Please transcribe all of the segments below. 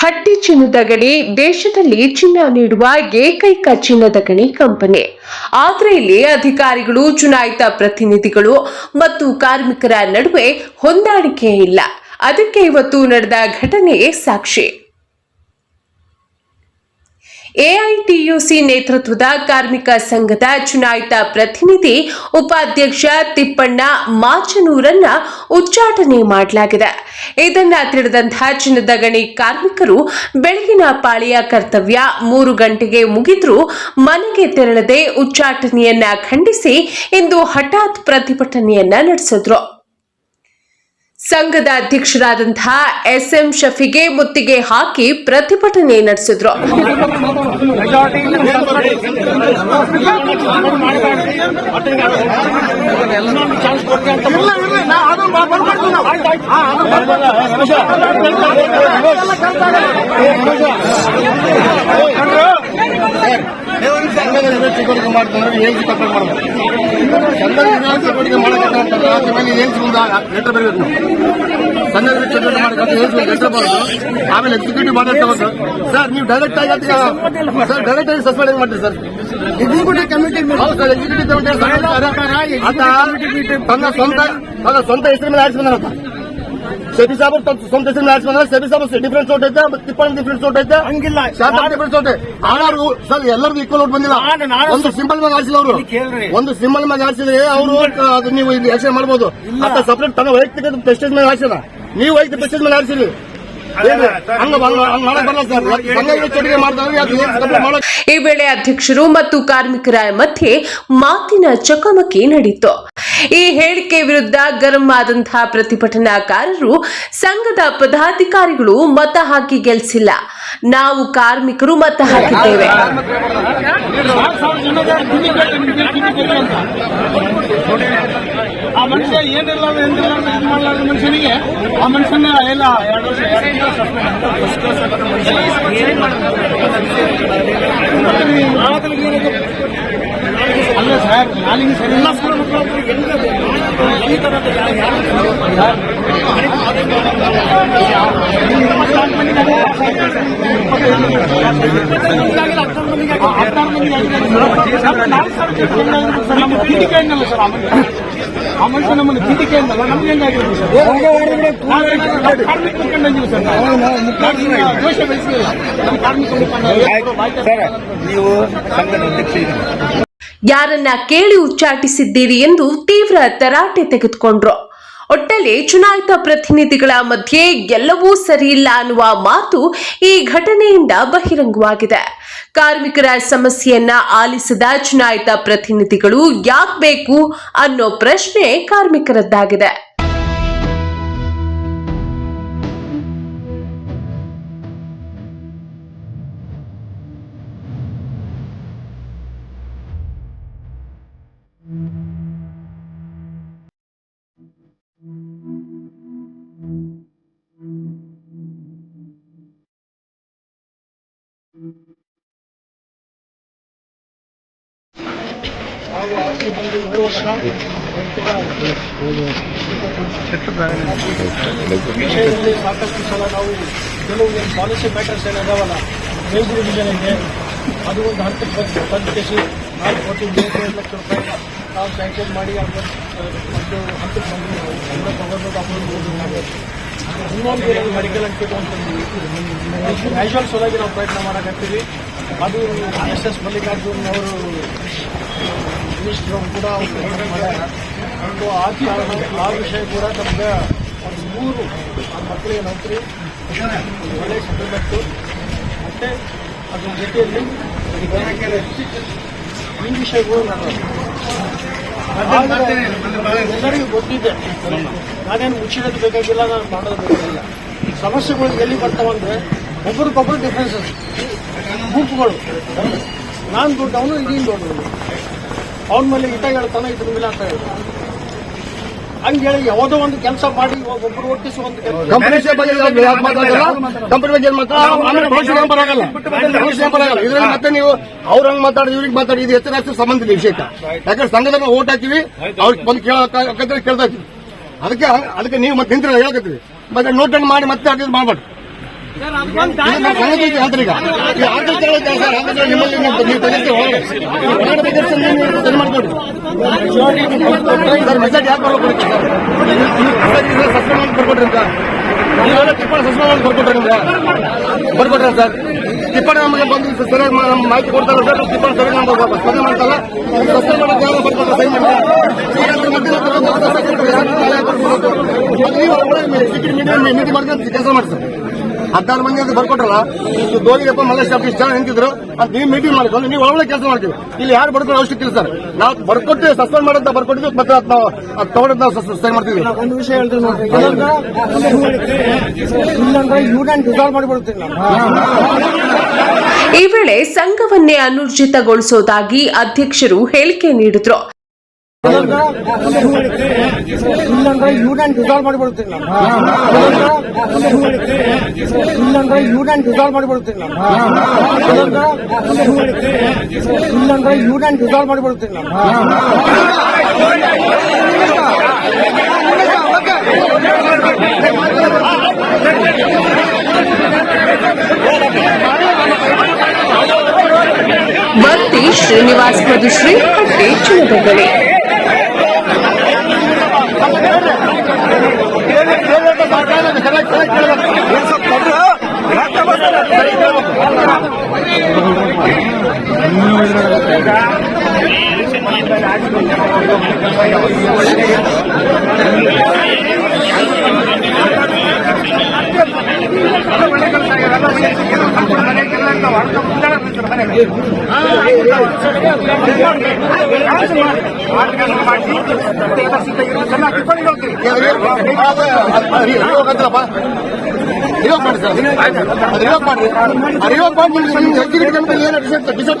ಹಟ್ಟಿ ಚಿನ್ನದ ಗಣಿ ದೇಶದಲ್ಲಿ ಚಿನ್ನ ನೀಡುವ ಏಕೈಕ ಚಿನ್ನದ ಗಣಿ ಕಂಪನಿ. ಆದರೆ ಇಲ್ಲಿ ಅಧಿಕಾರಿಗಳು, ಚುನಾಯಿತ ಪ್ರತಿನಿಧಿಗಳು ಮತ್ತು ಕಾರ್ಮಿಕರ ನಡುವೆ ಹೊಂದಾಣಿಕೆ ಇಲ್ಲ. ಅದಕ್ಕೆ ಇವತ್ತು ನಡೆದ ಘಟನೆ ಸಾಕ್ಷಿ. ಎಐಟಿಯುಸಿ ನೇತೃತ್ವದ ಕಾರ್ಮಿಕ ಸಂಘದ ಚುನಾಯಿತ ಪ್ರತಿನಿಧಿ ಉಪಾಧ್ಯಕ್ಷ ತಿಪ್ಪಣ್ಣ ಮಾಚನೂರನ್ನ ಉಚ್ಚಾಟನೆ ಮಾಡಲಾಗಿದೆ. ಇದನ್ನ ತಿಳಿದಂತಹ ಚಿನ್ನದ ಗಣಿ ಕಾರ್ಮಿಕರು ಬೆಳಗಿನ ಪಾಳಿಯ ಕರ್ತವ್ಯ ಮೂರು ಗಂಟೆಗೆ ಮುಗಿದ್ರೂ ಮನೆಗೆ ತೆರಳದೆ ಉಚ್ಚಾಟನೆಯನ್ನ ಖಂಡಿಸಿ ಇಂದು ಹಠಾತ್ ಪ್ರತಿಭಟನೆಯನ್ನ ನಡೆಸಿದ್ರು. ಸಂಘದ ಅಧ್ಯಕ್ಷರಾದಂತಹ ಎಸ್ ಎಂ ಶಫಿಗೆ ಮುತ್ತಿಗೆ ಹಾಕಿ ಪ್ರತಿಭಟನೆ ನಡೆಸಿದ್ರು. ಚಟುವಟಿಕೆ ಮಾಡ್ತಾರೆ ಏನ್ ಕಂಪ್ಲೇಂಟ್ ಮಾಡಬೇಕು ಸಂಘದ ಚಟುವಟಿಕೆ ಮಾಡಬೇಕಂತಂದ್ರೆ ಅಂತ ಮೇಲೆ ಏನ್ ಮುಂದೆ ಲೆಟರ್ ಬರಬೇಕು ಸಣ್ಣ ಚಟುವಟಿಕೆ ಮಾಡಬೇಕಂತ ಏನ್ ಲೆಟರ್ ಬರೋದು. ಆಮೇಲೆ ಎಕ್ಸಿಕ್ಯೂಟಿವ್ ಮಾಡಿರ್ತಾವ ಸರ್ ನೀವು ಡೈರೆಕ್ಟ್ ಆಗಿ ಸರ್ ಡೈರೆಕ್ಟ್ ಆಗಿ ಸಸ್ಪೆಂಡ್ ಮಾಡ್ತೀರಿ ಸರ್ ಎಕ್ಸಿಕ್ಯೂಟಿವ್ ಕಮಿಟಿ ಹೌದು ಸರ್ ಎಕ್ಸಿಕ್ಯೂಟಿವ್ ಕಮಿಟಿ ತನ್ನ ಸ್ವಂತ ತನ್ನ ಸ್ವಂತ ಹೆಸರು ಮೇಲೆ ಆಡಿಸ್ಕೊಂಡ ಸೆಬಿ ಸಾಬರ್ ಸ್ವಂತ ಹೆಸರು ಮೇಲೆ ಆಡಿಸ್ಕೊಂಡ್ರೆ ಸೆಬಿ ಸಾಬ್ ಡಿಫ್ರೆನ್ಸ್ ಓಟ್ ಐತೆ ತಿಪ್ಪಣ್ಣ ಡಿಫ್ರೆನ್ಸ್ ಓಟ್ ಐತೆ ಹಂಗಿಲ್ಲ. ಶಾಸಕ ಡಿಫ್ರೆನ್ಸ್ ಓಟ್ ಆರು ಸರ್ ಎಲ್ಲರಿಗೂ ಈಕ್ವಲ್ ಓಟ್ ಬಂದಿಲ್ಲ. ಒಂದು ಸಿಂಪಲ್ ಮ್ಯಾಗ ಆಡಿಸಿಲ್ಲ ಅವರು. ಒಂದು ಸಿಂಪಲ್ ಮ್ಯಾಗ ಆಡಿಸಿದ್ರೆ ಅವರು ಅದು ನೀವು ಇಲ್ಲಿ ಆಕ್ಷನ್ ಮಾಡಬಹುದು ಅಂತ ಸಪರೇಟ್ ತನ್ನ ವೈಯಕ್ತಿಕ ಪ್ರೆಸ್ಟೇಜ್ ಮೇಲೆ ಆಡಿಸಿದ ನೀವು ವೈಯಕ್ತಿಕ ಪ್ರೆಸ್ಟೇಜ್ ಮೇಲೆ ಆಡಿಸಿರಿ ಈ ವೇಳೆ ಅಧ್ಯಕ್ಷರು ಮತ್ತು ಕಾರ್ಮಿಕರ ಮಧ್ಯೆ ಮಾತಿನ ಚಕಮಕಿ ನಡೆಯಿತು ಈ ಹೇಳಿಕೆ ವಿರುದ್ಧ ಗರಂ ಆದಂತಹ ಪ್ರತಿಭಟನಾಕಾರರು ಸಂಘದ ಪದಾಧಿಕಾರಿಗಳು ಮತ ಹಾಕಿ ಗೆಲ್ಲಿಸಿಲ್ಲ ನಾವು ಕಾರ್ಮಿಕರು ಮತ ಹಾಕಿದ್ದೇವೆ. ಆ ಮನುಷ್ಯ ಏನಿಲ್ಲ ಏನಿಲ್ಲ ಇದು ಮಾಡಲಾರ್ದ ಮನುಷ್ಯನಿಗೆ ಆ ಮನುಷ್ಯನ ಎಲ್ಲ ಎರಡು ವರ್ಷ ಎರಡು ಅಲ್ಲ ಸರ್ ನಾಲಿಗೆ ಸರಿ ಇಲ್ಲ. ನಮ್ಮ ಪೀಠಿಕೆ ಅನ್ನಲ್ಲ ಸರ್ ಆ ಮನುಷ್ಯ. ಆ ಮನುಷ್ಯ ನಮ್ಮನ್ನು ಅಂದಲ್ಲ ನಮ್ಗೆ ಹೆಂಗಾಗಿರೋದು ಸರ್? ನಾವು ಕಾರ್ಮಿಕ ಮುಖಂಡಂಗಿಲ್ಲ ಸರ್ ನಾವು. ದೋಷ ಬೆಳೆಸಿಲ್ಲ. ನಮ್ಮ ಕಾರ್ಮಿಕ ಮುಖಂಡ ನೀವು ಸಂಘದ ಅಧ್ಯಕ್ಷ ಯಾರನ್ನ ಕೇಳಿ ಉಚ್ಚಾಟಿಸಿದ್ದೀರಿ ಎಂದು ತೀವ್ರ ತರಾಟೆ ತೆಗೆದುಕೊಂಡ್ರು. ಒಟ್ಟಲ್ಲಿ ಚುನಾಯಿತ ಪ್ರತಿನಿಧಿಗಳ ಮಧ್ಯೆ ಎಲ್ಲವೂ ಸರಿಯಿಲ್ಲ ಅನ್ನುವ ಮಾತು ಈ ಘಟನೆಯಿಂದ ಬಹಿರಂಗವಾಗಿದೆ. ಕಾರ್ಮಿಕರ ಸಮಸ್ಯೆಯನ್ನ ಆಲಿಸಿದ ಚುನಾಯಿತ ಪ್ರತಿನಿಧಿಗಳು ಯಾಕೆ ಬೇಕು ಅನ್ನೋ ಪ್ರಶ್ನೆ ಕಾರ್ಮಿಕರದ್ದಾಗಿದೆ. ವಿಷಯದಲ್ಲಿ ಸಾಕಷ್ಟು ನಾವು ಕೆಲವು ಪಾಲಿಸಿ ಮ್ಯಾಟರ್ಸ್ ಏನಿದಾವಲ್ಲ ವೇಜ್ ರಿವಿಷನ್ಗೆ ಅದು ಒಂದು ಹಂತಕ್ಕೆ ಬಂದು ಕೇಸಿ ನಾಲ್ಕು ಕೋಟಿ ಮೂವತ್ತೈದು ಲಕ್ಷ ರೂಪಾಯಿ ನಾವು ಸ್ಯಾಂಕ್ಷನ್ ಮಾಡಿ ಅದು ಒಂದು ಹಂತಕ್ಕೆ ಬಂದು ಅಮೌಂಟ್ ಮಾಡಿ ಇನ್ನೊಂದು ಮೆಡಿಕಲ್ ಅಂತ ನ್ಯಾಷನಲ್ ಸಲುವಾಗಿ ನಾವು ಪ್ರಯತ್ನ ಮಾಡಕತ್ತೀವಿ ಅದು ಎಸ್ ಎಸ್ ಮಲ್ಲಿಕಾರ್ಜುನ್ ಅವರು ಮಿನಿಸ್ಟರ್ ಕೂಡ ಸೊ ಆ ಕಾರಣ ಆ ವಿಷಯ ಕೂಡ ನಮ್ಗೆ ಒಂದು ಮೂರು ಮಕ್ಕಳಿಗೆ ನೌಕರಿ ಒಳ್ಳೆ ಸೆಟಲ್ಮೆಂಟು ಮತ್ತು ಅದ್ರ ಜೊತೆಯಲ್ಲಿ ಈ ವಿಷಯಗಳು ನಾನು ಎಲ್ಲರಿಗೂ ಗೊತ್ತಿದೆ. ನಾನೇನು ಮುಚ್ಚಿಡೋದು ಬೇಕಾಗಿಲ್ಲ ನಾನು ಮಾಡೋದು ಬೇಕಾಗಿಲ್ಲ. ಸಮಸ್ಯೆಗಳು ಎಲ್ಲಿ ಬರ್ತಾವಂದ್ರೆ ಒಬ್ಬರಿಗೊಬ್ಬರು ಡಿಫ್ರೆನ್ಸಸ್ ಗುಂಪುಗಳು. ನಾನು ದೊಡ್ಡವನು ಇದೀನ್ ದೊಡ್ಡವನು ಅವನ ಮೇಲೆ ಇಟ ಹೇಳ್ತಾನೆ ಇದ್ರ ಮೇಲೆ ಅಂತ ಹೇಳ್ತಾನೆ ಹಂಗೆ ಹೇಳಿ ಯಾವುದೋ ಒಂದು ಕೆಲಸ ಮಾಡಿ ಒಬ್ಬರು ಒಟ್ಟಿಸಿ ಒಂದು ಕಂಪನಿ ಬಗ್ಗೆ ನಂಬರ್ ಆಗಲ್ಲ ನಂಬರ್ ಆಗಲ್ಲ ಇದ್ರಲ್ಲಿ ಮತ್ತೆ ನೀವು ಅವ್ರ ಹಂಗ್ ಮಾತಾಡಿ ಇವ್ರಿಗೆ ಮಾತಾಡಿ ಇದು ಹೆಚ್ಚಿನ ಹೆಚ್ಚು ಸಂಬಂಧ ಇಲ್ಲ ವಿಷಯಕ್ಕೆ. ಯಾಕಂದ್ರೆ ಸಂಘದ ಓಟ್ ಹಾಕಿವಿ ಅವ್ರಿಗೆ ಬಂದು ಕೇಳಕ್ಕೆ ಕೇಳ್ತಾ ಇದ್ವಿ ಅದಕ್ಕೆ ಅದಕ್ಕೆ ನೀವು ಮತ್ತೆ ನಿಂತಿರ ಹೇಳಕತ್ತೀವಿ ಮತ್ತೆ ನೋಟ್ ಮಾಡಿ ಮತ್ತೆ ಅದ್ರ ಮಾಡ್ಬೇಡಿ ಈಗ? ಈ ಹೇಳುತ್ತೆ ಸರ್ ಆಡಳಿತ ನಿಮ್ಮಲ್ಲಿ ನೀವು ಒಳಗಡೆ ಬೇಕಾದ್ರೆ ಸರ್ ಸರಿ ಮಾಡ್ಕೊಡಿ. ಸರ್ ಮೆಸೇಜ್ ಯಾಕೆ ಬರ್ಬೇಕು ಸರ್ ಸಸ್ಪೆಂಡ್ ಮಾಡಿ ಅಂತ. ನೀವೆಲ್ಲ ಟಿಪ್ಪಣ ಸಸ್ಪೆಂಡ್ ಮಾಡಿ ಬರ್ಕೊಟ್ರಿ ನಿಮ್ಗೆ. ಬರ್ಕೊಟ್ರ ಸರ್. ಟಿಪ್ಪಣ ನಮಗೆ ಬಂದು ಸರಿಯಾಗಿ ಮಾಹಿತಿ ಕೊಡ್ತಾರೆ ಸರ್ ಟಿಪ್ಪಣ ಸರಿ ನಮ್ಗೆ ಸ್ಪರ್ಧೆ ಮಾಡ್ತಲ್ಲ. ಸಸ್ಪೆಂಡ್ ಮಾಡೋದು ಯಾರು ಬರ್ಕೊಟ್ರೆ ಸರಿ ಮಾಡಿ ಮೀಟಿಂಗ್ ಮಾಡ್ಕೊಂಡು ಕೆಲಸ ಮಾಡ್ತಾರೆ ಸರ್. ಹದಿನಾರು ಮಂದಿ ಅಂತ ಬರ್ಕೊಟ್ರಲ್ಲ? ಇದು ದೋಗಿರಪ್ಪ ಮಲ್ಲೇಶ್ ಇಷ್ಟು ಜನ ನಿಂತಿದ್ರು. ಅಂತ ನೀವು ಮೀಟಿಂಗ್ ಮಾಡ್ಕೊಂಡು ನೀವು ಒಳ್ಳೆ ಕೆಲಸ ಮಾಡ್ತೀವಿ. ಇಲ್ಲಿ ಯಾರು ಬರ್ಕೊಳ್ಳೋ ಅವಶ್ಯಕತೆ ಇಲ್ಲ ಸರ್. ನಾವು ಬರ್ಕೊಟ್ಟು ಸಸ್ಪೆಂಡ್ ಮಾಡೋದು ಬರ್ಕೊಟ್ಟಿದ್ವಿ ಮತ್ತೆ ಅದನ್ನ ನಾವು ಅದು ತಗೊಂಡು ನಾವು ಸಸ್ಪೆಂಡ್ ಮಾಡ್ತೀವಿ. ಒಂದು ವಿಷಯ ಹೇಳ್ತೀನಿ ನೋಡ್ರಿ ಇಲ್ಲಂದ್ರೆ ಇಲ್ಲಂದ್ರೆ ಯೂನಿಯನ್ ಡಿಸಾಲ್ವ್ ಮಾಡಿಬಿಡ್ತೀನಿ ನಾನು ಈ ವೇಳೆ ಸಂಘವನ್ನೇ ಅನೂರ್ಜಿತಗೊಳಿಸುವುದಾಗಿ ಅಧ್ಯಕ್ಷರು ಹೇಳಿಕೆ ನೀಡಿದ್ರು. ಇಲ್ಲಂದ್ರೆ ಇಲ್ಲಂದ್ರೆ ಯೂನಿಯನ್ ಡಿಸಾಲ್ವ್ ಮಾಡಿಬಿಡ್ತೀನಿ ನಾನು ಇಲ್ಲಂದ್ರೆ ಯೂನಿಯನ್ ಡಿಸಾಲ್ವ್ ಮಾಡಿಬಿಡ್ತೀನಿ ನಾನು ಇಲ್ಲಂದ್ರೆ ಇಲ್ಲಂದ್ರೆ ಯೂನಿಯನ್ ಡಿಸಾಲ್ವ್ ಮಾಡಿಬಿಡ್ತೀನಿ ನಾನು ವರ್ತಿ ಶ್ರೀನಿವಾಸ್ ಮಧುಶ್ರೀ ಹಟ್ಟಿ ಚಿನ್ನದಗಳಿ ರಿವೋಕ್ ಮಾಡಿ ಸರ್ ಅದು ರಿವೋಕ್ ಮಾಡ್ರಿ ಆ ರಿವೋಕ್ ಮಾಡಿ ನೀವು ಎಕ್ಸಿಕ್ಯೂಟಿವ್ ಕಮಿಟಿ ಏನು ಡಿಸೈಡ್ ಡಿಸೈಡ್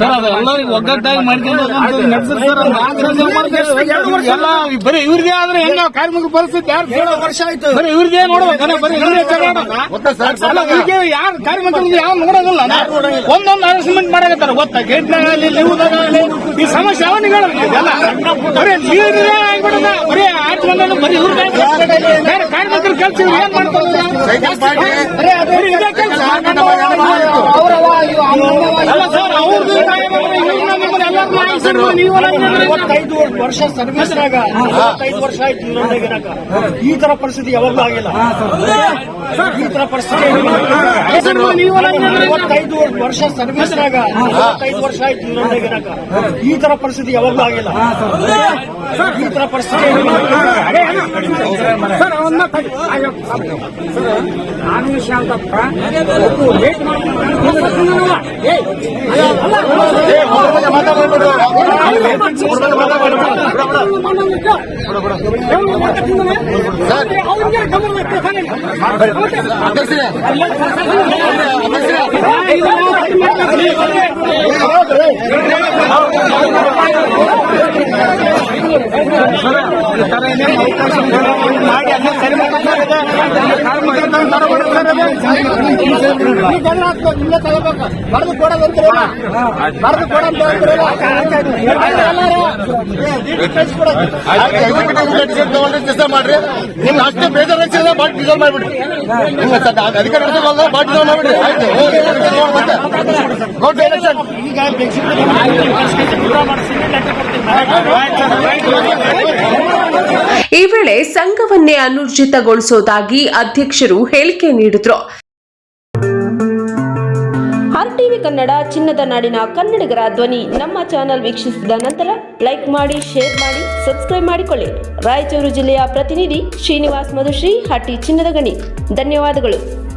ಸರ್ ಅದೆಲ್ಲ ಒಗ್ಗಟ್ಟಾಗಿ ಮಾಡ್ಕೊಂಡು ನಡೆಸಿದ್ರೆ ಸರ್ ಅದ್. ಎಲ್ಲ ಬರೀ ಇವ್ರದೇ ಆದ್ರೆ ಹೆಂಗ ಕಾರ್ಮಿಕರ ಪರಿಸ್ಥಿತಿ? ಯಾರು ಏಳು ವರ್ಷ ಆಯ್ತು. ಬರೀ ಇವ್ರದೇ ನೋಡ್ಬೇಕು ಬರೀ ಇವ್ರದೇ ಕರ್ನಾಟಕ ಯಾರು ಕಾರ್ಮಿಕರಿಗೆ ಯಾವ ನೋಡೋದಿಲ್ಲ? ಒಂದೊಂದು ಅರೇಂಜ್ಮೆಂಟ್ ಮಾಡಕತ್ತಾರ ಗೊತ್ತಾ? ಗೇಟ್ನಾಗ ಆಗಲಿ ಲಿವ್ದಾಗ ಆಗಲಿ ಈ ಸಮಸ್ಯೆ ಅವನಿಗೆ ಹೇಳಲ್ಲ ಬರೀ ನೀರೇ ಆಗ್ಬಿಡದ ಬರೀ ಆಯ್ತು ಬಂದ ಬರೀ ಇವ್ರದೇ ಕಾರ್ಮಿಕರು ಕೆಲಸ ಏನ್ ಮಾಡ್ತಾರೆ ಬರೀ ಅದೇ ಇದೇ. ಕೆಲಸ ಅಲ್ಲ ಸರ್ 对 ಮೂವತ್ತೈದು ವರ್ಷ ಸರ್ವಿಸ್ನಾಗ ಮೂವತ್ತೈದು ವರ್ಷ ಆಯ್ತು ಇವ್ರೊಂದಿಗೆ ಇರಾಕ. ಈ ತರ ಪರಿಸ್ಥಿತಿ ಯಾವಾಗ್ಲೂ ಆಗಿಲ್ಲ ಈ ತರ ಪರಿಸ್ಥಿತಿ ಮೂವತ್ತೈದು ವರ್ಷ ಸರ್ವಿಸ್ನಾಗ ಮೂವತ್ತೈದು ವರ್ಷ ಆಯ್ತು ಇವ್ರೊಂದಿಗೆ ಇರಾಕ. ಈ ತರ ಪರಿಸ್ಥಿತಿ ಯಾವಾಗ್ಲೂ ಆಗಿಲ್ಲ ಈ ತರ ಪರಿಸ್ಥಿತಿ ನಾನು ಶಾಂತಪ್ಪ ಲೇಟ್ ಮಾಡ್ತೀನಿ. ಏಯ್, ಅಯ್ಯೋ, ಬರೆದು ಕೊಡೋದು ಅಂತೀರಲ್ಲ ಬರೆದು ಕೊಡೋದು ಅಂತೀರಲ್ಲ ಡಿಸೈಡ್ ತಗೊಂಡ್ರೆ ಡಿಸೈಡ್ ಮಾಡ್ರಿ ನಿಮ್ಗೆ ಅಷ್ಟೇ ಬೇಜಾರು ಹೆಚ್ಚಿಲ್ಲ ಬಾಟ್ ಡಿಸೈಡ್ ಮಾಡ್ಬಿಡ್ರಿ ನಿಮ್ಗೆ ಸದ್ಯ ಅಧಿಕಾರ ನಡೆಸೋಲ್ಲ ಬಾಟ್ ಡಿಸೈಡ್ ಮಾಡ್ಬಿಡ್ರಿ ಆಯ್ತು ಹೋಗಿ ಎಲೆಕ್ಷನ್ ನೋಡ್ ಮತ್ತೆ ನೋಡ್ರಿ ಎಲೆಕ್ಷನ್ ಈಗ ಈ ವೇಳೆ ಸಂಘವನ್ನೇ ಅನೂರ್ಜಿತಗೊಳಿಸುವುದಾಗಿ ಅಧ್ಯಕ್ಷರು ಹೇಳಿಕೆ ನೀಡಿದ್ರು. ಆರ್ಟಿವಿ ಕನ್ನಡ, ಚಿನ್ನದ ನಾಡಿನ ಕನ್ನಡಿಗರ ಧ್ವನಿ. ನಮ್ಮ ಚಾನೆಲ್ ವೀಕ್ಷಿಸಿದ ನಂತರ ಲೈಕ್ ಮಾಡಿ, ಶೇರ್ ಮಾಡಿ, ಸಬ್ಸ್ಕ್ರೈಬ್ ಮಾಡಿಕೊಳ್ಳಿ. ರಾಯಚೂರು ಜಿಲ್ಲೆಯ ಪ್ರತಿನಿಧಿ ಶ್ರೀನಿವಾಸ್ ಮಧುಶ್ರೀ, ಹಟ್ಟಿ ಚಿನ್ನದ ಗಣಿ. ಧನ್ಯವಾದಗಳು.